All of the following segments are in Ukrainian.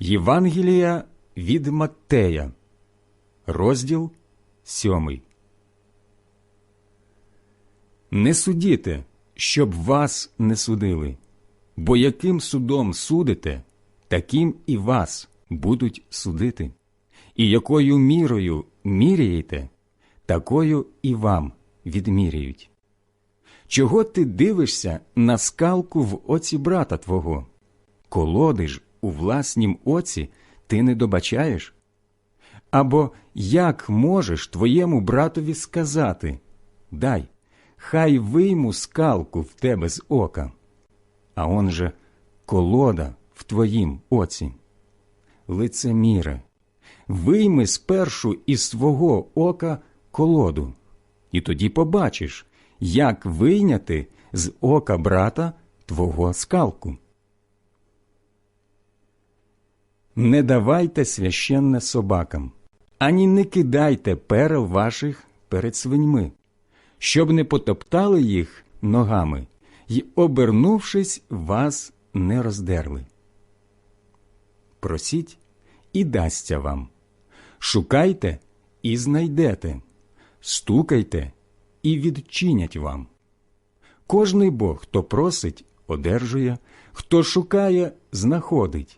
Євангелія від Маттея, розділ сьомий. Не судіте, щоб вас не судили, бо яким судом судите, таким і вас будуть судити, і якою мірою міряєте, такою і вам відміряють. Чого ти дивишся на скалку в оці брата твого? Колоди ж у власнім оці ти не добачаєш? Або як можеш твоєму братові сказати Дай, хай вийму скалку в тебе з ока, а он же колода в твоїм оці. Лицеміре, вийми спершу із свого ока колоду, і тоді побачиш, як вийняти з ока брата твого скалку. Не давайте священне собакам, ані не кидайте перел ваших перед свиньми, щоб не потоптали їх ногами й, обернувшись, вас не роздерли. Просіть і дасться вам, шукайте і знайдете, стукайте і відчинять вам. Кожний Бог, хто просить, одержує, хто шукає, знаходить,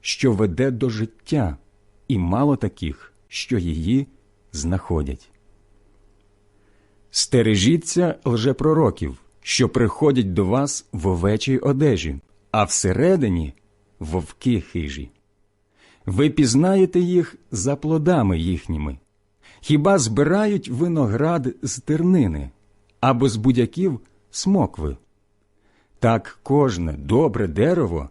що веде до життя, і мало таких, що її знаходять. Стережіться лжепророків, що приходять до вас в овечій одежі, а всередині вовки хижі. Ви пізнаєте їх за плодами їхніми. Хіба збирають виноград з тернини або з будяків смокви? Так кожне добре дерево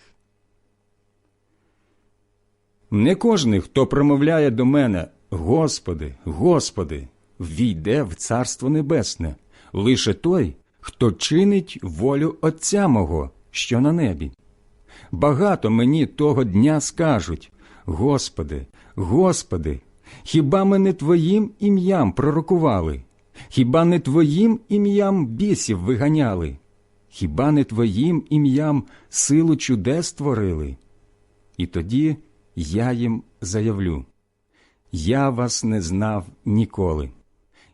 Не кожний, хто промовляє до мене Господи, Господи, війде в Царство Небесне, лише той, хто чинить волю Отця мого, що на небі. Багато мені того дня скажуть Господи, Господи, хіба ми не Твоїм ім'ям пророкували? Хіба не Твоїм ім'ям бісів виганяли? Хіба не Твоїм ім'ям силу чудес творили? І тоді я їм заявлю Я вас не знав ніколи.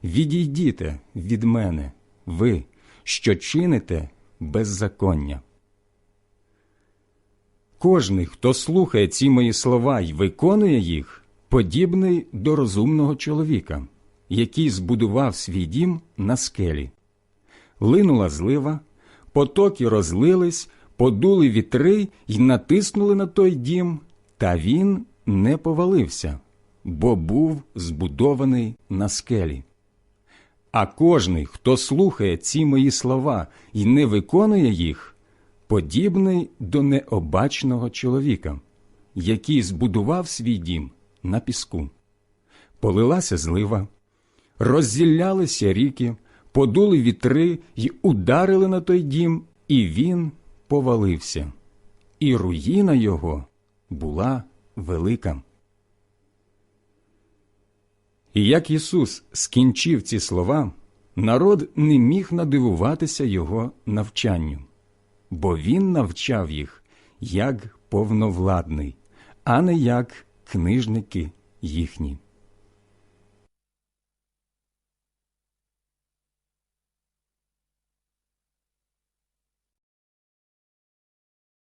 Відійдіте від мене, ви, що чините беззаконня. Кожний, хто слухає ці мої слова і виконує їх, подібний до розумного чоловіка, який збудував свій дім на скелі. Линула злива, потоки розлились, подули вітри й натиснули на той дім, та він не повалився, бо був збудований на скелі. А кожний, хто слухає ці мої слова і не виконує їх, подібний до необачного чоловіка, який збудував свій дім на піску. Полилася злива, роззіллялися ріки, подули вітри й ударили на той дім, і він повалився, і руїна його була велика. І як Ісус скінчив ці слова, народ не міг надивуватися Його навчанню, бо Він навчав їх як повновладний, а не як книжники їхні.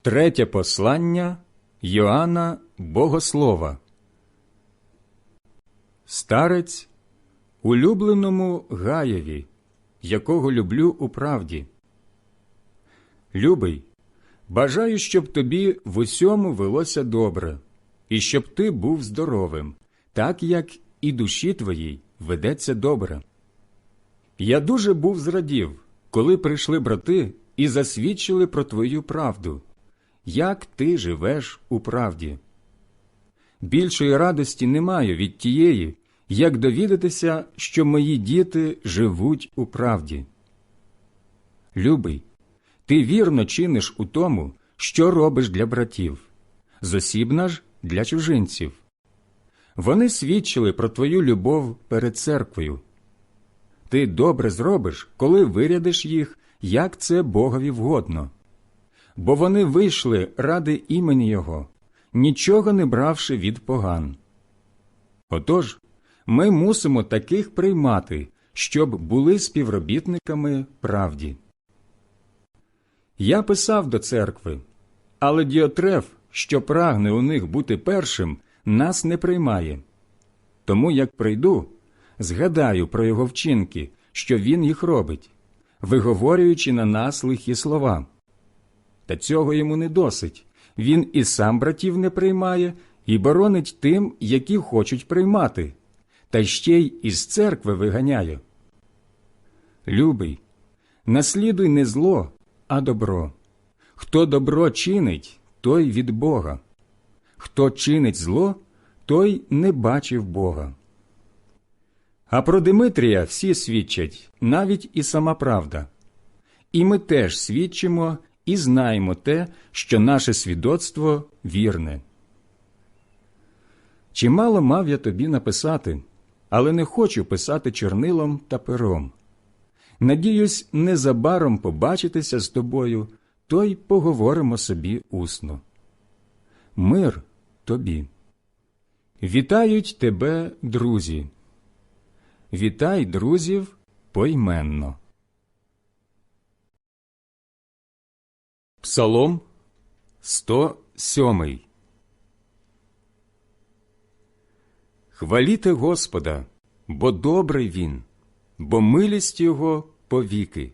Третє послання Йоанна Богослова Старець улюбленому Гаєві, якого люблю у правді. Любий, бажаю, щоб тобі в усьому велося добре, і щоб ти був здоровим, так як і душі твоїй ведеться добре. Я дуже був зрадів, коли прийшли брати і засвідчили про твою правду, як ти живеш у правді. Більшої радості не маю від тієї, як довідатися, що мої діти живуть у правді. Любий, ти вірно чиниш у тому, що робиш для братів, зосібна ж для чужинців. Вони свідчили про твою любов перед церквою. Ти добре зробиш, коли вирядиш їх, як це Богові вгодно. Бо вони вийшли ради імені Його, нічого не бравши від поган. Отож, ми мусимо таких приймати, щоб були співробітниками правді. Я писав до церкви, але Діотреф, що прагне у них бути першим, нас не приймає. Тому як прийду, згадаю про його вчинки, що він їх робить, виговорюючи на нас лихі слова. Та цього йому не досить. Він і сам братів не приймає, і боронить тим, які хочуть приймати, та ще й із церкви виганяє. Любий, наслідуй не зло, а добро. Хто добро чинить, той від Бога. Хто чинить зло, той не бачив Бога. А про Димитрія всі свідчать, навіть і сама правда. І ми теж свідчимо і знаємо те, що наше свідоцтво вірне. Чимало мав я тобі написати, але не хочу писати чорнилом та пером. Надіюсь, незабаром побачитися з тобою, то й поговоримо собі усно. Мир тобі. Вітають тебе, друзі. Вітай друзів поіменно. Псалом 107 Хваліте Господа, бо добрий він, бо милість Його повіки.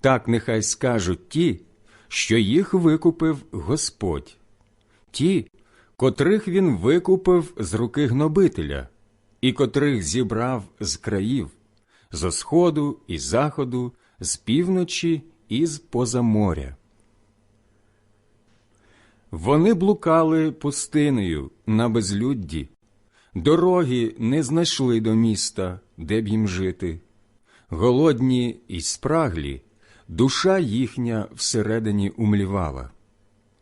Так нехай скажуть ті, що їх викупив Господь, ті, котрих він викупив з руки гнобителя, і котрих зібрав з країв, зо сходу і заходу, з півночі і з поза моря. Вони блукали пустиною на безлюдді, дороги не знайшли до міста, де б їм жити. Голодні і спраглі, душа їхня всередині умлівала.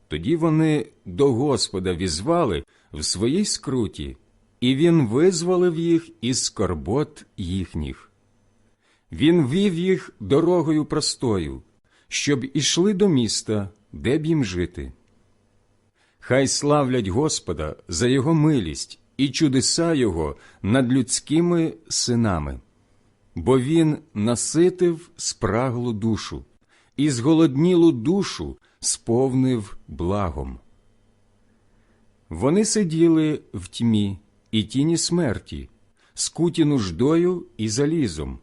Тоді вони до Господа візвали в своїй скруті, і Він визволив їх із скорбот їхніх. Він вів їх дорогою простою, щоб ішли до міста, де б їм жити. Хай славлять Господа за Його милість і чудеса Його над людськими синами, бо Він наситив спраглу душу і зголоднілу душу сповнив благом. Вони сиділи в тьмі і тіні смерті, скуті нуждою і залізом,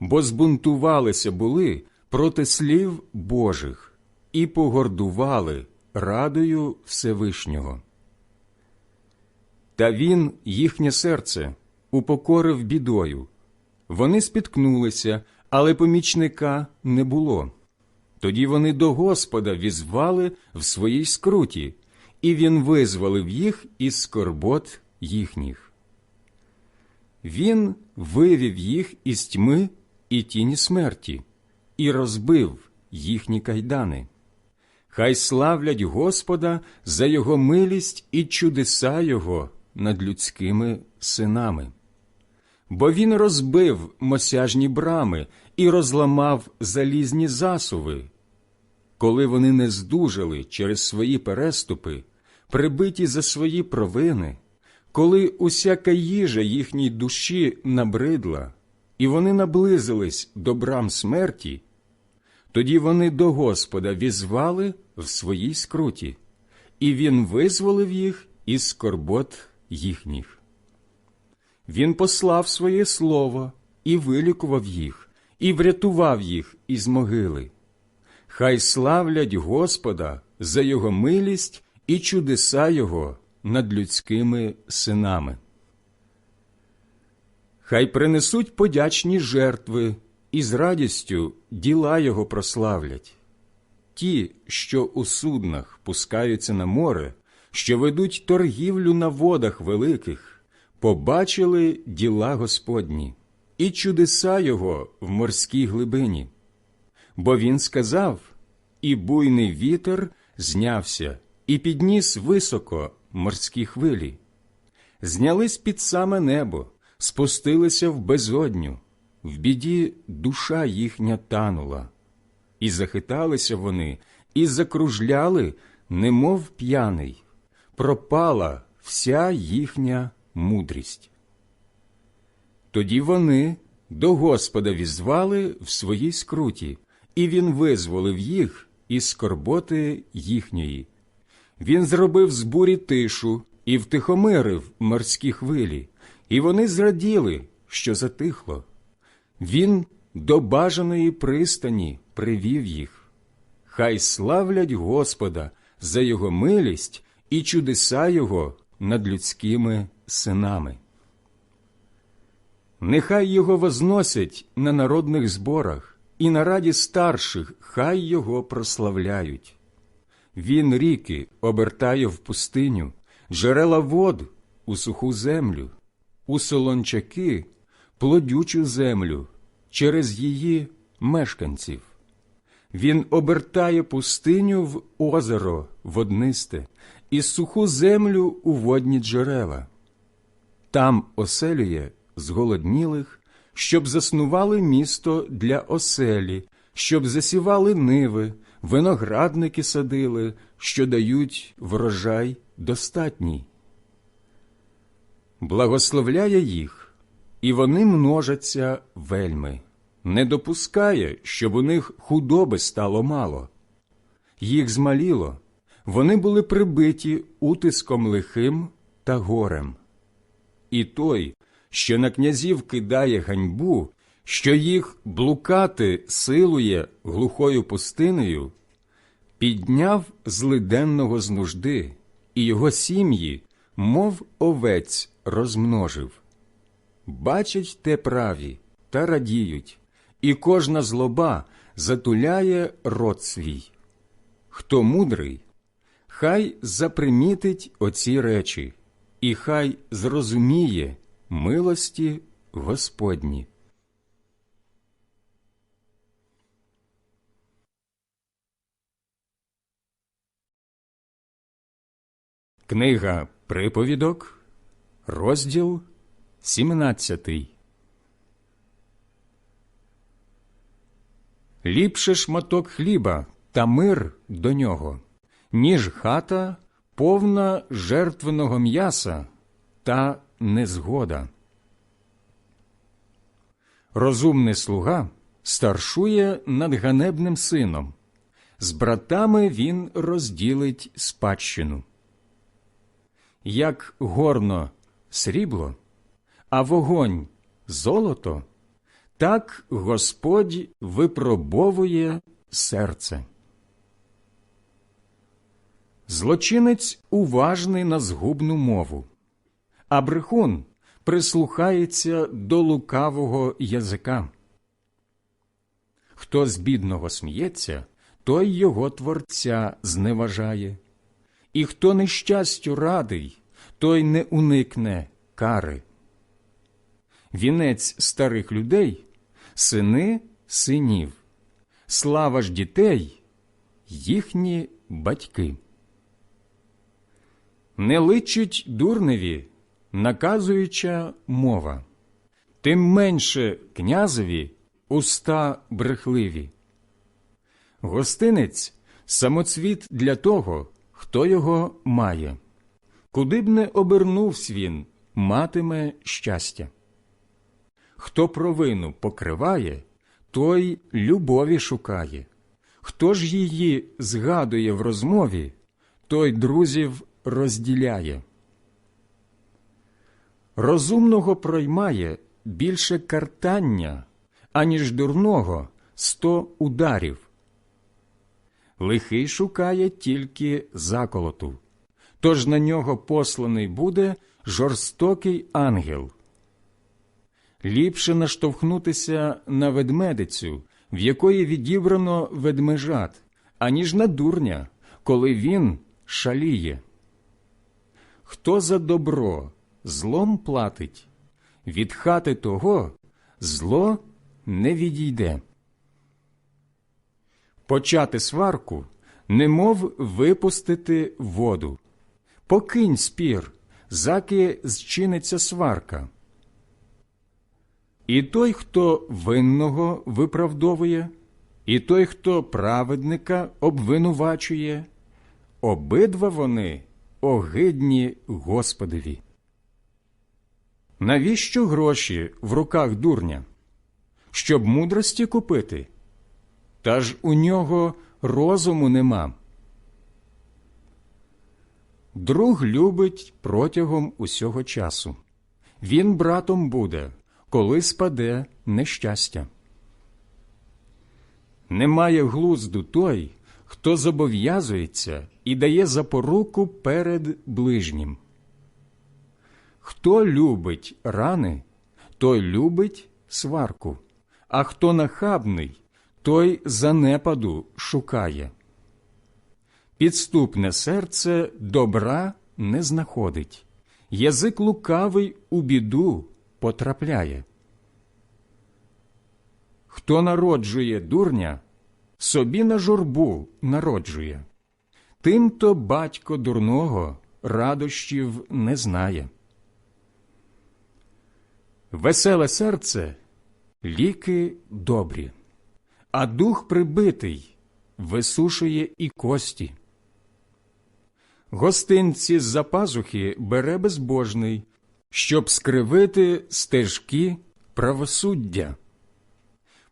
бо збунтувалися були проти слів Божих і погордували радою Всевишнього. Та він їхнє серце упокорив бідою. Вони спіткнулися, але помічника не було. Тоді вони до Господа візвали в своїй скруті, і він визволив їх із скорбот їхніх. Він вивів їх із тьми і тіні смерті, і розбив їхні кайдани. Хай славлять Господа за Його милість і чудеса Його над людськими синами. бо він розбив мосяжні брами і розламав залізні засуви. Коли вони не здужали через свої переступи, прибиті за свої провини, коли усяка їжа їхній душі набридла, і вони наблизились до брам смерті, тоді вони до Господа візвали в своїй скруті, і Він визволив їх із скорбот їхніх. Він послав своє слово і вилікував їх, і врятував їх із могили. Хай славлять Господа за його милість і чудеса Його над людськими синами. Хай принесуть подячні жертви і з радістю діла Його прославлять. Ті, що у суднах пускаються на море, що ведуть торгівлю на водах великих, побачили діла Господні і чудеса Його в морській глибині. Бо він сказав, і буйний вітер знявся, і підніс високо морські хвилі. Знялись під саме небо, спустилися в безодню, в біді душа їхня танула. І захиталися вони, і закружляли, немов п'яний, пропала вся їхня мудрість. Тоді вони до Господа візвали в своїй скруті, і він визволив їх із скорботи їхньої. Він зробив з бурі тишу і втихомирив морські хвилі, і вони зраділи, що затихло. Він до бажаної пристані привів їх. Хай славлять Господа за його милість і чудеса Його над людськими синами. Нехай його возносять на народних зборах, і на раді старших хай його прославляють. Він ріки обертає в пустиню, джерела вод у суху землю, у солончаки плодючу землю через її мешканців. Він обертає пустиню в озеро воднисте і суху землю у водні джерела. Там оселює зголоднілих, щоб заснували місто для оселі, щоб засівали ниви, виноградники садили, що дають врожай достатній. Благословляє їх, і вони множаться вельми, не допускає, щоб у них худоби стало мало. Їх змаліло, вони були прибиті утиском лихим та горем. І той, що на князів кидає ганьбу, що їх блукати силує глухою пустинею, підняв злиденного з нужди, і його сім'ї, мов овець, розмножив. Бачать те праві та радіють, і кожна злоба затуляє рот свій. Хто мудрий, хай запримітить оці речі, і хай зрозуміє милості Господні. Книга Приповідок, розділ 17 Ліпше шматок хліба та мир до нього, ніж хата повна жертвеного м'яса та незгода. Розумний слуга старшує над ганебним сином, з братами він розділить спадщину. Як горно срібло, а вогонь золото, так Господь випробовує серце. Злочинець уважний на згубну мову, а брехун прислухається до лукавого язика. Хто з бідного сміється, той його творця зневажає, і хто нещастю радий, той не уникне кари. Вінець старих людей сини синів, слава ж дітей їхні батьки. Не личить дурневі наказуюча мова, тим менше князеві уста брехливі. Гостинець самоцвіт для того, хто його має. Куди б не обернувсь він, матиме щастя. Хто провину покриває, той любові шукає. Хто ж її згадує в розмові, той друзів розділяє. Розумного проймає більше картання, аніж дурного сто ударів. Лихий шукає тільки заколоту, тож на нього посланий буде жорстокий ангел. Ліпше наштовхнутися на ведмедицю, в якої відібрано ведмежат, аніж на дурня, коли він шаліє. Хто за добро злом платить, від хати того зло не відійде. Почати сварку, немов випустити воду. Покинь спір, заки зчиниться сварка. І той, хто винного виправдовує, і той, хто праведника обвинувачує, обидва вони огидні Господові. Навіщо гроші в руках дурня? Щоб мудрості купити? Та ж у нього розуму нема. Друг любить протягом усього часу. Він братом буде, коли спаде нещастя. Немає глузду той, хто зобов'язується і дає запоруку перед ближнім. Хто любить рани, той любить сварку, а хто нахабний, той занепаду шукає. Підступне серце добра не знаходить, язик лукавий у біду потрапляє. Хто народжує дурня, собі на журбу народжує, тимто батько дурного радощів не знає. Веселе серце ліки добрі, а дух прибитий висушує і кості. Гостинці з за пазухи бере безбожний, щоб скривити стежки правосуддя.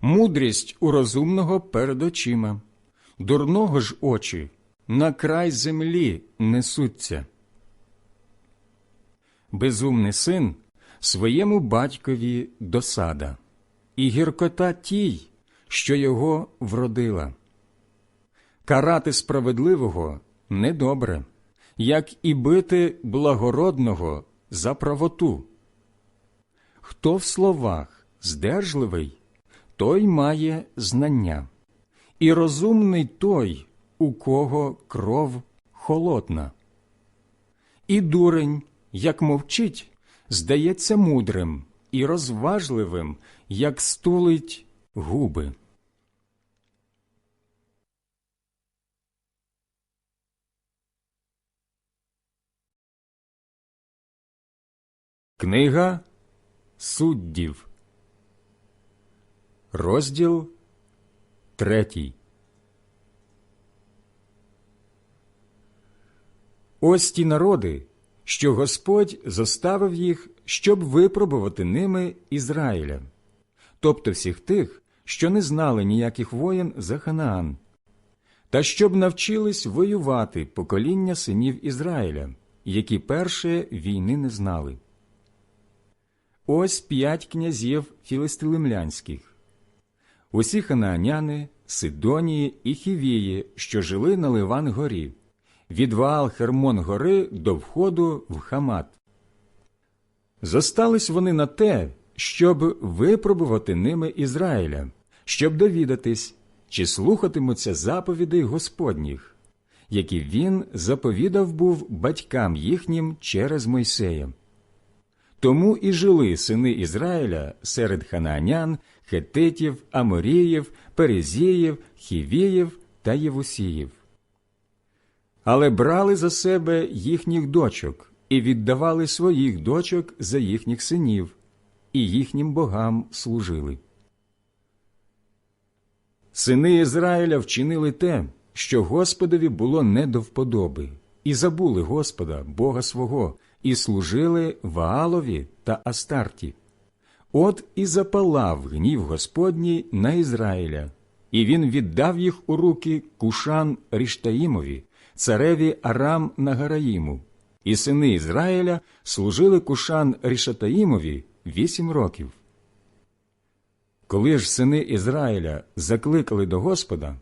Мудрість у розумного перед очима, дурного ж очі на край землі несуться. Безумний син своєму батькові досада, і гіркота тій, що його вродила. Карати справедливого недобре, як і бити благородного за правоту. Хто в словах здержливий, той має знання, і розумний той, у кого кров холодна. І дурень, як мовчить, здається мудрим і розважливим, як стулить губи. Книга суддів, розділ третій. Ось ті народи, що Господь заставив їх, щоб випробувати ними Ізраїля, тобто всіх тих, що не знали ніяких воєн за Ханаан, та щоб навчились воювати покоління синів Ізраїля, які перше війни не знали. Ось п'ять князів філистилимлянських. Усі ханааняни, Сидонії і Хівії, що жили на Ливан горі, від Ваал Хермон гори до входу в Хамат. Зостались вони на те, щоб випробувати ними Ізраїля, щоб довідатись, чи слухатимуться заповідей Господніх, які він заповідав був батькам їхнім через Мойсея. Тому і жили сини Ізраїля серед ханаанян, хетитів, аморіїв, перезіїв, хівіїв та євусіїв. Але брали за себе їхніх дочок і віддавали своїх дочок за їхніх синів. і їхнім богам служили. Сини Ізраїля вчинили те, що Господові було не до вподоби, і забули Господа, Бога свого, і служили Ваалові та Астарті. От і запалав гнів Господній на Ізраїля, і він віддав їх у руки Кушан Ріштаїмові, цареві Арам Нагараїму, і сини Ізраїля служили Кушан Рішатаїмові вісім років. Коли ж сини Ізраїля закликали до Господа,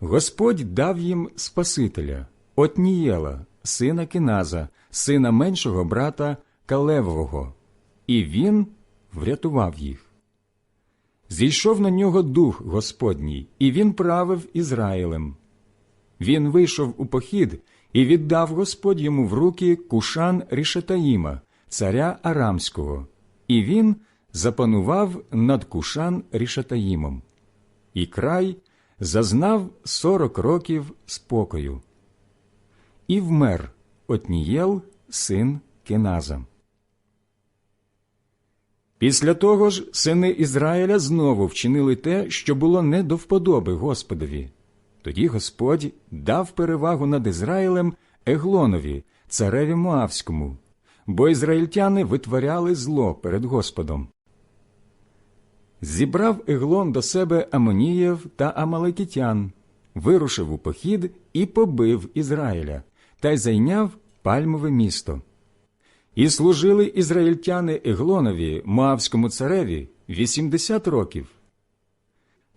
Господь дав їм Спасителя, Отнієла, сина Кіназа, сина меншого брата Калевового, і він врятував їх. Зійшов на нього дух Господній, і він правив Ізраїлем. Він вийшов у похід і віддав Господь йому в руки Кушан Рішатаїма, царя Арамського, і він запанував над Кушан Рішатаїмом. І край зазнав сорок років спокою. І вмер Отнієл, син Кеназа. Після того ж сини Ізраїля знову вчинили те, що було не до вподоби Господові. Тоді Господь дав перевагу над Ізраїлем Еглонові, цареві Моавському, бо ізраїльтяни витворяли зло перед Господом. Зібрав Еглон до себе Амонієв та Амалекітян, вирушив у похід і побив Ізраїля, та й зайняв пальмове місто. І служили ізраїльтяни Еглонові, Моавському цареві, 80 років.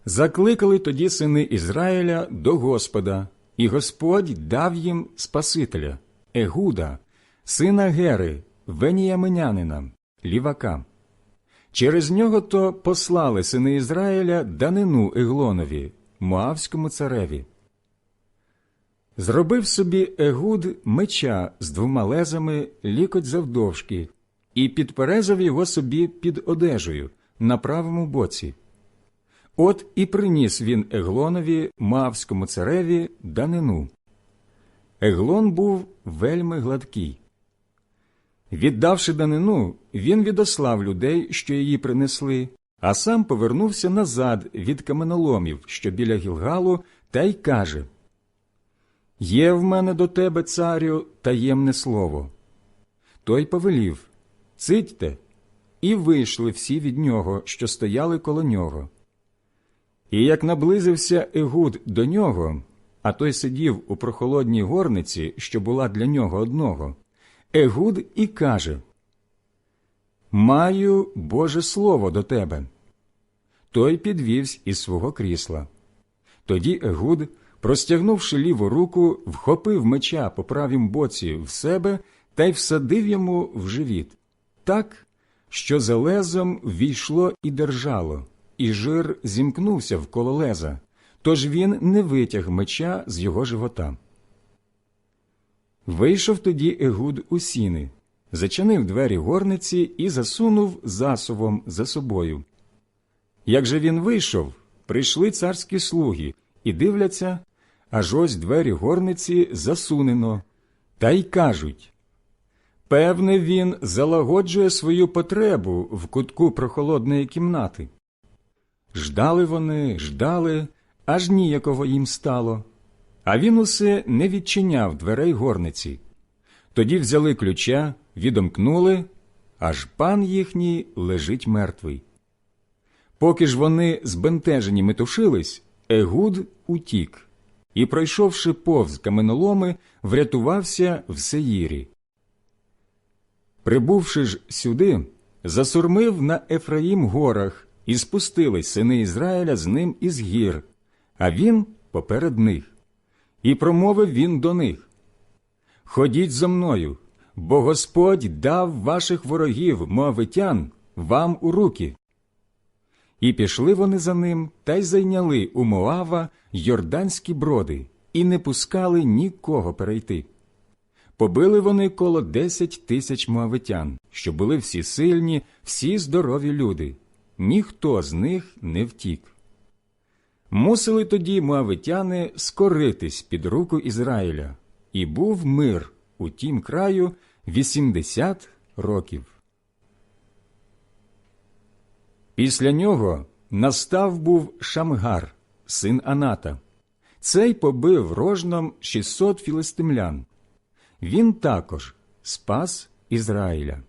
Закликали тоді сини Ізраїля до Господа, і Господь дав їм Спасителя, Егуда, сина Гери, Веніяминянина, лівака. Через нього то послали сини Ізраїля данину Еглонові, Моавському цареві. Зробив собі Егуд меча з двома лезами лікоть завдовжки і підперезав його собі під одежею на правому боці. От і приніс він Еглонові, Мавському цареві, данину. Еглон був вельми гладкий. Віддавши данину, він відослав людей, що її принесли, а сам повернувся назад від каменоломів, що біля Гілгалу, та й каже Є в мене до тебе, царю, таємне слово. Той повелів Цитьте, і вийшли всі від нього, що стояли коло нього. І як наблизився Егуд до нього, а той сидів у прохолодній горниці, що була для нього одного, Егуд і каже Маю Боже Слово до тебе. Той підвівсь із свого крісла. Тоді Егуд, простягнувши ліву руку, вхопив меча по правім боці в себе та й всадив йому в живіт, так, що за лезом війшло і держало, і жир зімкнувся вколо леза, тож він не витяг меча з його живота. Вийшов тоді Егуд у сіни, зачинив двері горниці і засунув засувом за собою. Як же він вийшов, прийшли царські слуги і дивляться, аж ось двері горниці засунено, та й кажуть Певне, він залагоджує свою потребу в кутку прохолодної кімнати. Ждали вони, ждали, аж ніяково їм стало. А він усе не відчиняв дверей горниці. Тоді взяли ключа, відомкнули, аж пан їхній лежить мертвий. Поки ж вони збентежені метушились, Егуд утік і, пройшовши повз каменоломи, врятувався в Сеїрі. Прибувши ж сюди, засурмив на Ефраїм горах, і спустились сини Ізраїля з ним із гір, а він поперед них. І промовив він до них Ходіть зо мною, бо Господь дав ваших ворогів, моавитян, вам у руки. І пішли вони за ним та й зайняли у Моава йорданські броди, і не пускали нікого перейти. Побили вони коло десять тисяч моавитян, що були всі сильні, всі здорові люди. Ніхто з них не втік. Мусили тоді моавитяни скоритись під руку Ізраїля, і був мир у тім краю вісімдесят років. Після нього настав був Шамгар, син Аната. Цей побив рожном 600 філистимлян. Він також спас Ізраїля.